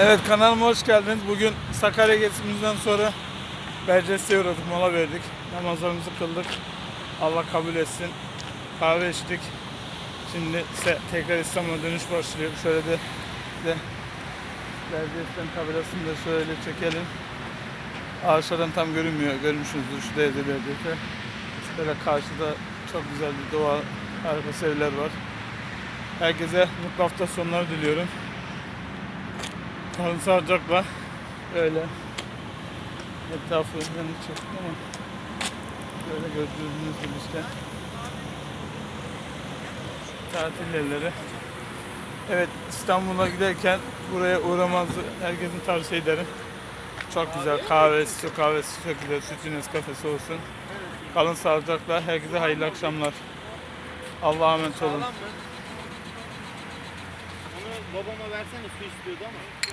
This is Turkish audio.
Evet kanalıma hoş geldiniz. Bugün Sakarya gezimizden sonra Berces'e uğradık, mola verdik. Namazlarımızı kıldık. Allah kabul etsin. Kahve içtik. Şimdi ise tekrar İstanbul'a dönüş başlıyor. Şöyle de, de Berces'ten tabelasını da şöyle çekelim. Ağaçlardan tam görünmüyor. Görmüşsünüzdür şu evde Berces'e. Böyle karşıda çok güzel bir doğa harikası evler var. Herkese mutlu hafta sonları diliyorum. Kalın sağlıcakla öyle etrafı yani çektim ama böyle gördüğünüz gibi işte tatil yerleri. Evet İstanbul'a giderken buraya uğramanızı herkesin tavsiye ederim. Çok güzel kahvesi, Türk kahvesi çok güzel, sütü Nescafe'si olsun. Kalın sağlıcakla herkese hayırlı akşamlar. Allah'a emanet olun. Babama versene su istiyordu ama.